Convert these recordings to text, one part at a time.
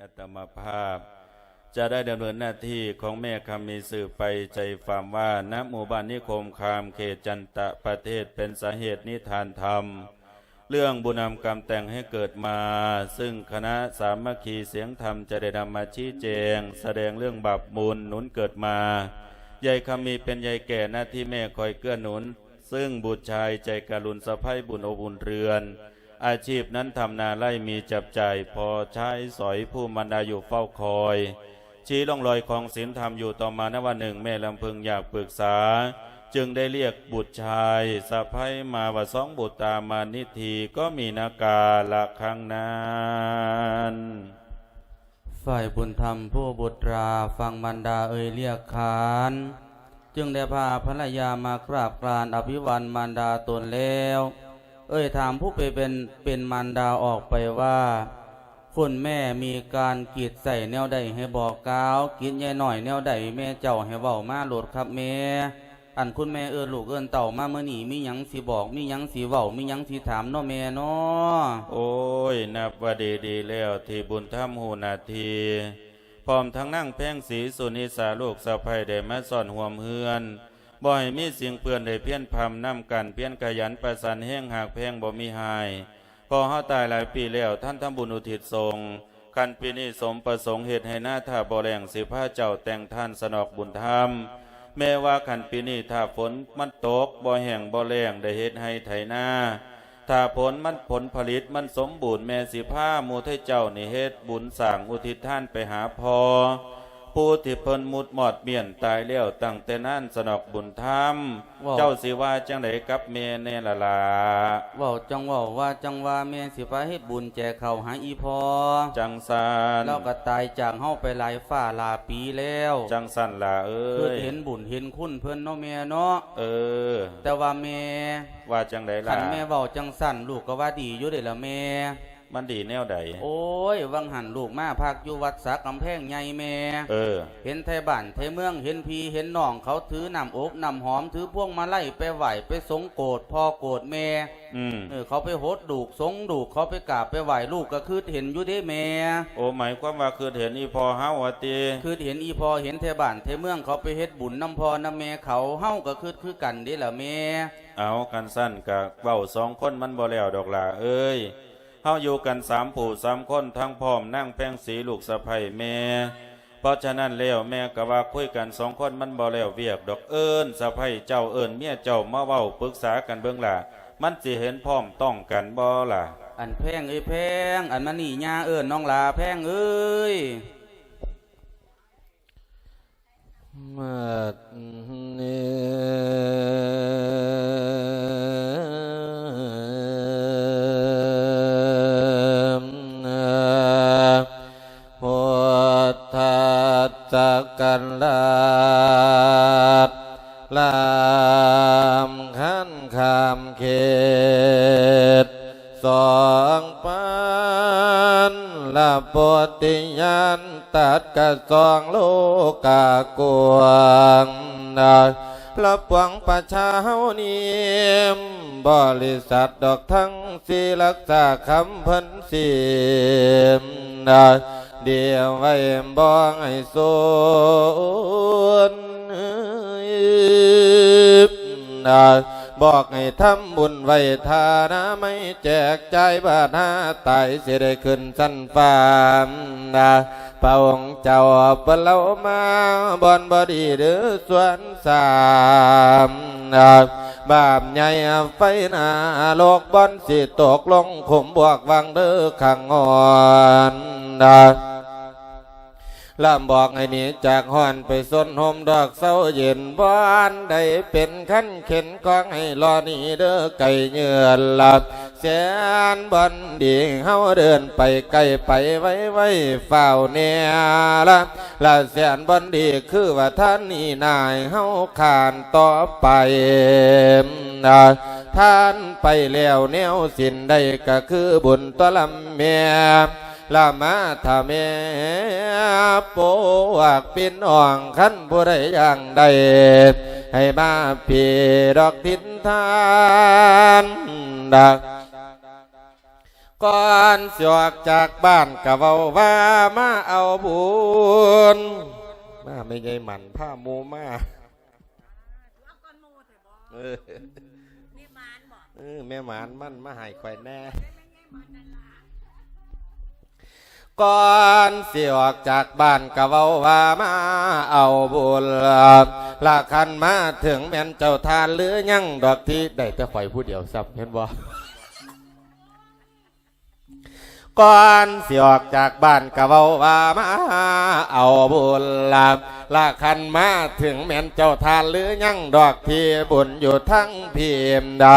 อัตมาภาพ จะได้ดำเนินหน้าที่ของแม่คำมีสื่อไปใจฟามว่าณหมู่บ้านนิคมคามเขตจันตะประเทศเป็นสาเหตุนิทานธรรม เรื่องบุญนำกรรมแต่งให้เกิดมา ซึ่งคณะสามัคคีเสียงธรรมจะได้นำมาชี้แจง แสดงเรื่องบาปมูลหนุนเกิดมายายคำมีเป็นยายแก่หน้าที่แม่คอยเกื้อหนุน ซึ่งบุตรชายใจการุณสะพ้ายบุญอบอุ่นเรือน อาชีพนั้นทำนาไล่มีจับจ่ายพอใช้สอยผู้มันดาอยู่เฝ้าคอย ชี้ล่องรอยของศีลธรรมอยู่ต่อมานวันหนึ่งแม่ลำพึงอยากปรึกษา จึงได้เรียกบุตรชายสะพ้ยมาว่าสองบุตรตามานิทีก็มีนาการละครั้งนั้นฝ่ายบุญธรรมผู้บุตราฟังมันดาเอ่ยเรียกขานจึงได้พาภรรยามากราบกรานอภิวันมารดาตนแล้ว เอ่ยถามผู้ไปเป็นเป็นมารดาออกไปว่า คุณแม่มีการกีดใส่แนวใดให้บอกกล่าว กินยายหน่อยแนวใดแม่เจ้าให้เว้ามาโหลดครับแม่อันคุณแม่เอินลูกเอินเต่ามาเมื่อนี้มียังสิบอก มียังสิเว้ามียังสิถามนาะแม่นาะโอ้ย นับว่าดีดีแล้วที่บุญธรรมหูนาทีพร้อมทั้งนั่งแพ่งสีสุนิสาลูกสะพ้ยได้มาสอนห่วมเฮือน บ่ให้มีเสียงเพื่อนได้เพี้ยนพำนำกันเพี้ยนขยันประสานแห้งหากแพงบ่มีหาย พอเฮาตายหลายปีแล้วท่านทำบุญอุทิศทรงคันปีนี้สมประสงค์เหตุให้หน้าท่าบ่แรงสิผ้าเจ้าแต่งท่านสนอกบุญธรรมแม้ว่าขันปีนี้ถ้าฝนมันตกบ่แห้งบ่แรงได้เฮ็ดให้ไถนาถ้าผลมันผลผลิตมันสมบูรณ์แม่สิผ้ามูไทเจ้านี่เฮ็ดบุญสร้างอุทิศท่านไปหาพอ ผู้ที่เพิ่นมุดหมอดเมียนตายแล้วตั้งแต่นั้นสนอกบุญธรรม ว้าว เจ้าสิว่าจังไดกับเมแน่ละล่ะเว้าจังเว้าว่าจังว่าแม่สิไปให้บุญแจกเขาวหาอีพอจังสันเราก็ตายจากเฮาไปหลายฝ่าหลายปีแล้วจังสันล่ะเอ้เพื่อยเห็นบุญเห็นคุณเพิ่นเนาะแม่เนาะเออ แต่ว่าแม่ว่าจังไดคัล่ะนแม่เว้าจังสั่นลูกก็ว่าดีอยู่เด้ล่ะแม่ มันดีแนวใดโอ้ย วังหันลูกมาพักอยู่วัดสักกำแพงใหญ่แม่ เออ เห็นไทยบ้านไทยเมือง เห็นพี่เห็นน้องเขาถือน้ำอกน้ำหอมถือพวงมาไล่ไปไหวไปสงโกรธพ่อโกรธแม่อืมเออเขาไปโหดดูกสงดูกเขาไปกราบไปไหวลูกก็คือเห็นอยู่เด้แม่ โอ้หมายความว่าคือเห็นอีพอเฮาว่าติคือเห็นอีพอเห็นไทยบ้านไทยเมืองเขาไปเฮ็ดบุญน้ำพอน้ำแม่เขาเฮาก็คือคือกันเด้ล่ะแม่ เอากันสั้นกะเว้าสองคนมันบ่แล้วดอกล่ะเอ้ย เฮาอยู่กันสามผู้สามคนทั้งพร้อมนั่งแป้งสีลูกสะใภ้แม่ เพราะฉะนั้นแล้วแม่กะว่าคุยกันสองคนมันบ่แล้วเวียกดอกเอิญสะใภ้เจ้าเอิญเมียเจ้ามาเว้าปรึกษากันเบื้องหล่ะมันสิเห็นพร้อมต้องกันบ่ล่ะ อันแพงเอ้ยแพงอันมันนี่ยาเอิญนน้องลาแพงเอ้ย ฏิยันตัดกระสองโลกากวงนะละปวงประชาเฮานิมบริษัทดอกทั้งสีรักษาคำเพันสีมเดียวไว้บ้องให้สูน บอกให้ทำบุญไว้ทานะไม่แจกใจบาทหาตายสิได้ขึ้นสั้นฟ้ามนะพระองค์เจ้าเปนเรามาบอนบอดีหรือสวนสามนะบาปใหญ่ไฟหนาโลกบอนสิตกลงขุมบวกวังเด้อขังอ่อนนะ ลำบอกให้หนีจากห้อนไปส้นหมดอกเศร้าเย็นบ้านได้เป็นขั้นเข็นกองให้รอนี่เด้อไก่เงื่อนหลับเสียนบอนดีเฮาเดินไปไกลไปไว้ไว้เฝ้าเนี่ยละละเสียนบอนดีคือว่าท่านนี่นายเฮาขานต่อไปนะท่านไปแล้วแนวสินได้ก็คือบุญตัวลำเมีย ลามาทาเมโปวกปินอ่องขันผู้ใดอย่างใด ให้มาพีดอกทินทานดักก่อนสิออกจากบ้านกะเว้าว่ามาเอาบุญมาไม่ใช่หมันผ้าหมูมาเอาก้อนโมเถอะบอเออนี่มานบอกเออแม่หมานมันมาใหายข่อยแน่ ก่อนสิออกจากบ้านกะเว้าว่ามาเอาบุญละคันมาถึงแม่นเจ้าทานหรือยังดอกที่ได้แต่ข่อยผู้เดียวซับเห็นบ่ ก่อนสิออกจากบ้านกะเว้าว่ามาเอาบุญลาลาคันมาถึงแม่นเจ้าทานหรือยังดอกที่บุญอยู่ทั้งพิมดา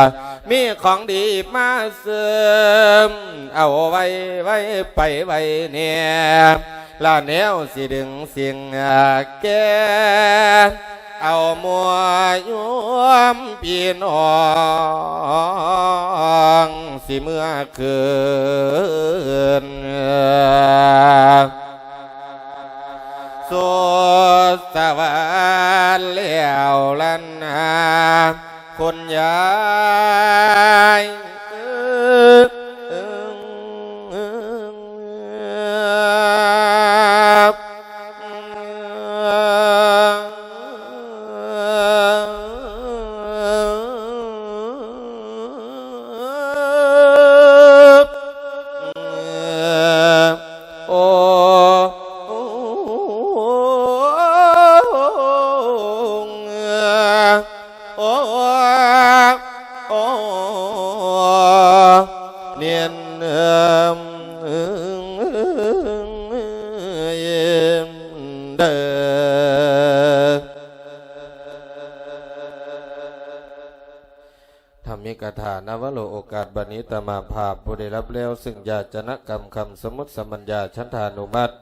มีของดีมาเสริมเอาไว้ไว้ไปไว้เนี่ยลาแนวสิดึงสิ่งแก่ เอามัวยวมพี่น้องสิเมื่อคืนสุดสวรรค์แล้วลันนาคนยาย โอ้โอ้เนียนเอิ่มเย็มเด้อธรรมิกถานวโลโอกาสบันี้ตมาภาพผู้ได้รับแล้ว ซึ่งญาจนกรรมคำสมุติสมัญญาชันธานุมัติ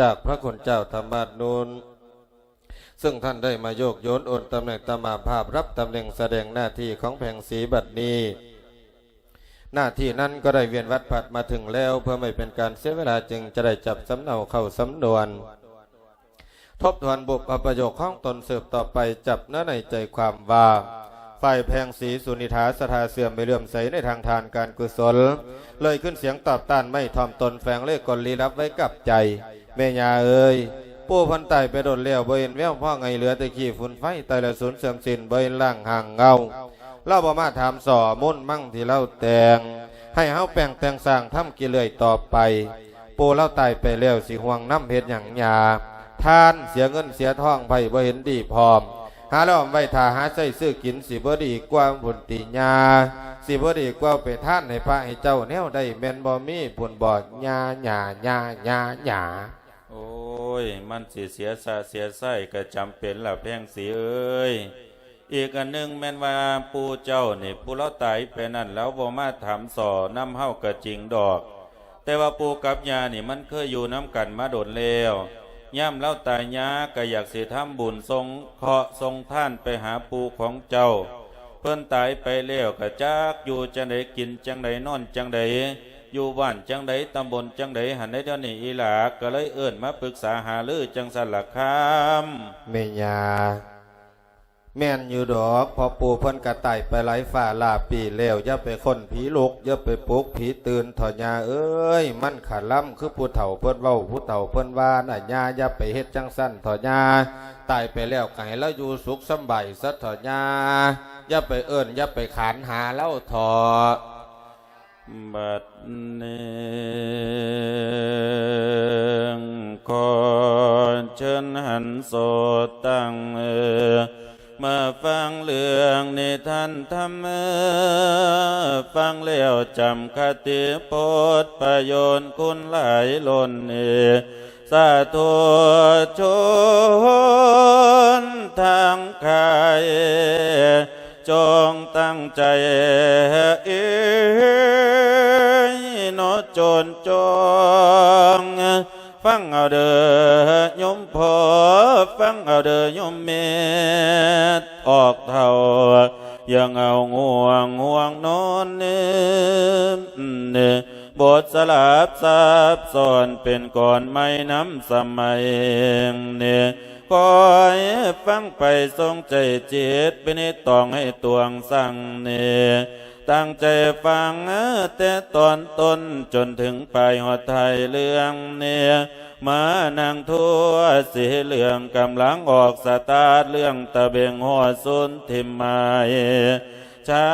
จากพระคุณเจ้าธรรมานูน ซึ่งท่านได้มาโยกโยนโอนตำแหน่งตมาภาพรับตำแหน่งแสดงหน้าที่ของแผงสีบัดนี้ หน้าที่นั้นก็ได้เวียนวัดผัดมาถึงแล้ว เพื่อไม่เป็นการเสียเวลาจึงจะได้จับสำเนาเข้าสำนวน ทบทวนบุพประโยคของตนสืบต่อไปจับเนื้อในใจความว่าฝ่ายแพงสีสุนิธาสถาเสื่อมไปเลื่อมใสในทางทานการกุศล เลยขึ้นเสียงตอบต้านไม่ทอมตนแฝงเล่กลลีรับไว้กับใจ เมยาเอ้ย ผู้พันไตไปโดนเลี้ยวเบนแววพ่อไงเหลือแต่ขี้ฝุ่นไฟไตละสูญเสื่อมสิ้นเบนล่างห่างเงาเล่าบ่มาถามสอมุ่นมั่งที่เล่าแต่งให้เฮาแปลงแต่งสร้างทำกิเลยต่อไป ปูเล่าตายไปแล้วสิห่วงน้ำเพชรอย่างยาทานเสียเงินเสียทองไปบ่เห็นดีพร้อม หาล้อมไว้ทาหาใส่ซื้อกินสิบ่ดีกว่าผุนติญาสิบ่ดีกว่าไปท่านให้พระให้เจ้าแนวได้แม่นบ่มีผุนบ่ญาญาญาญาญา อ้ย มันสิเสียสาเสียไส้ก็จำเป็นละแพงสีเอ้ยอีกอันหนึ่งแม่นว่าปู่เจ้านี่ผู้เราตายไปนั่นแล้วบ่มาถามสอนำเฮาก็จริงดอก แต่ว่าปู่กับยานี่มันเคยอยู่น้ำกันมาโดนแล้วย่ำเล่าตายยาก็อยากสิทำบุญทรงเคาะทรงท่านไปหาปู่ของเจ้า เพิ่นตายไปแล้วก็จักอยู่จังใดกินจังใดนอนจังใด อยู่บ้านจังใดตำบลจังใดหันได้เดี๋ยวนี้อีหลาก็เลยเอิ้นมาปรึกษาหารือจังสันละคามเมญาแม่นอยู่ดอกพอปูเพิ่นกระไต่ไปไหลฝ่าลาปีแล้วอย่าไปคนผีลุกอย่าไปปลุกผีตื่นถอญาเอ้ย มันขาล่ำคือผู้เฒ่าเพิ่นเว้าผู้เฒ่าเพิ่นว่าน่ะญาอย่าไปเฮ็ดจังสั้นถอญาตายไปแล้วก็ให้เราอยู่สุขสบายซะถอญาอย่าไปเอิ้นอย่าไปขานหาเล่าถอ บัดนี้ขอเชิญหันโสตั้งเออมาฟังเรื่องนิทานธรรมเออฟังแล้วจำคติโพธประโยชน์คุณหลายล้นเออสาธุชนทางกาย จงตั้งใจเอยนโจนจงฟังเอาเด้อยมพอฟังเอาเด้อยมเม็ดออกเท่ายังเอาง่วงห่วงนอนเนื้เนบทสลับซับซ้อนเป็นก่อนไม่น้ำสมัยเนี่ย คอยฟังไปทรงใจจิตเป็นตองให้ตวงสั่งเนี่ยตั้งใจฟังแต่ตอนต้นจนถึงปลายหัวไทยเรื่องเนี่ยมานั่งทั่วสีเหลืองกำลังออกสตาร์ทเรื่องตะเบงหัวซุนทิมไมฉั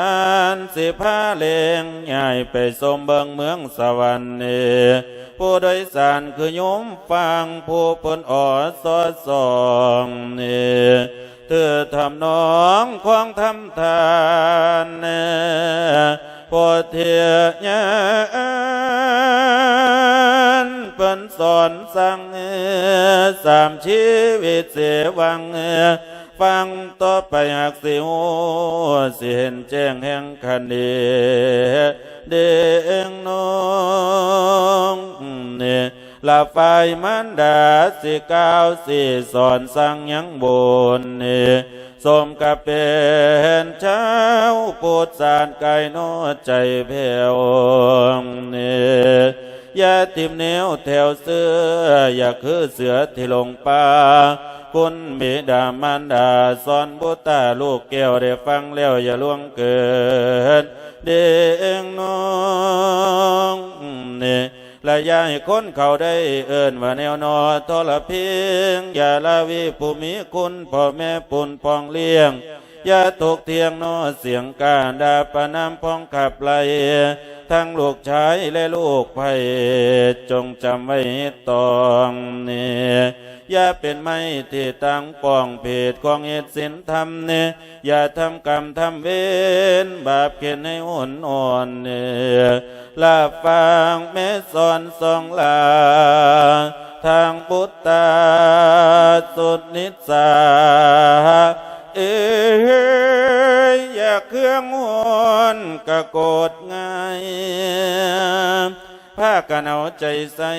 นสิพาเลงใหญ่ไปสมเบิงเมืองสวรรค์นี่ผู้โดยสารคือยมฟังผู้เพิ่นอ่อสอดส่องนี่เธอทำน้องควงทำทานเนพอเทียญานเปิ้นสอนสั่งสามชีวิตเสวัง ฟังต่อไปหากสิหูสิเห็นแจ้งแห่งคันดีเดงน้องเนี่ยลาไฟมันดาสิก้าวสิสอนสั่งยังบนเนี่ยสมกับเป็นเช้าปูดสารไก่นอใจแผ่วเนี่ยย่าติมเนวแถวเสื้อ อย่าคือเสือที่ลงป่า คุณบิดามารดาสอนบุตรลูกแก้วได้ฟังแล้วอย่าล่วงเกินเด้งน้องเนี่ยและอย่าให้คนเขาได้เอิ้นว่าแนวนอทรเพียงอย่าละวิผู้มีคุณพ่อแม่ปุ่นปองเลี้ยงอย่าตกเทียงนอเสียงการดาปนามพองขับไล่ทั้งลูกชายและลูกไผ่จงจำไว้ตองเนี่ย อย่าเป็นไม่ที่ตั้งป้องเพศของเหตุสินธรรมเนี่ยอย่าทำกรรมทำเวรบาปเขียนให้อ่นอ่อนเนี่ยลาฟังแม่สอนสองลาทางพุทธาสุดนิสาเอยอย่าเครื่องหวนกะโกดง่าย ผ้ากันเอาใจใส่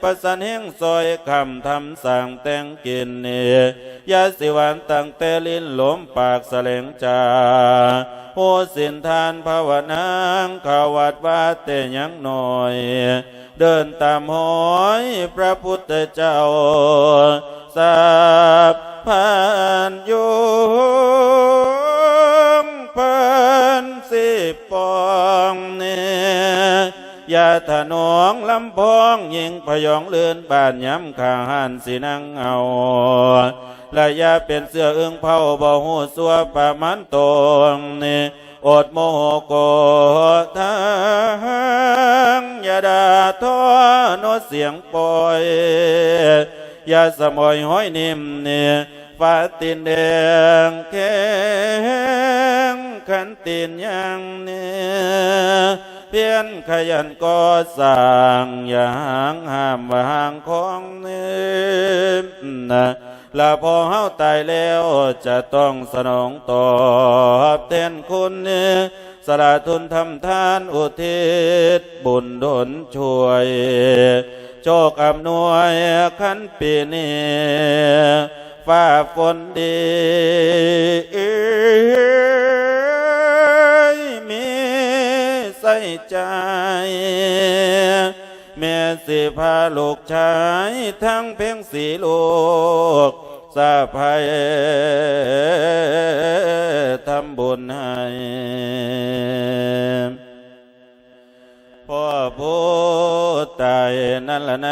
ประสานแห่งซอยคำทำสั่งแต่งกินเนยาสิวันตั้งแต่ลิ้นหลมปากแสลงจาโหสินทานภาวนางขาวัดว่าแต่ยังหน่อย เดินตามหอยพระพุทธเจ้าสาบผ่านโยมเพิ่นสิปองเนี่ยอย่าถน ยิงพยองเลื่อนบ้านย้ำข้างหันสินังเอาและยาเป็นเสื้ออึ้งเผาบ่หูสัวประมันตงนี่อดโมโหโกรธทางอย่าด่าทอโนเสียงป่อยยาสมอยห้อยนิ่มเนี่ยฟาตีนแดงแข็งขันตีนยังเนี่ย เพียนขยันก่อสร้างอย่าห่างห้ามว่าห่างของเนี่ยนะและพอเฮาตายแล้วจะต้องสนองตอบแทนคุณเนี่ยสละทุนทำทานอุทิศบุญดลช่วย โชคอำนวยขันปีนี้ฟ้าฝนดี ใจ แม่สิพาลูกชายทั้งเพียงสีลูกสาภัยทำบุญให้พ่อผู้ตายนั่นละนะ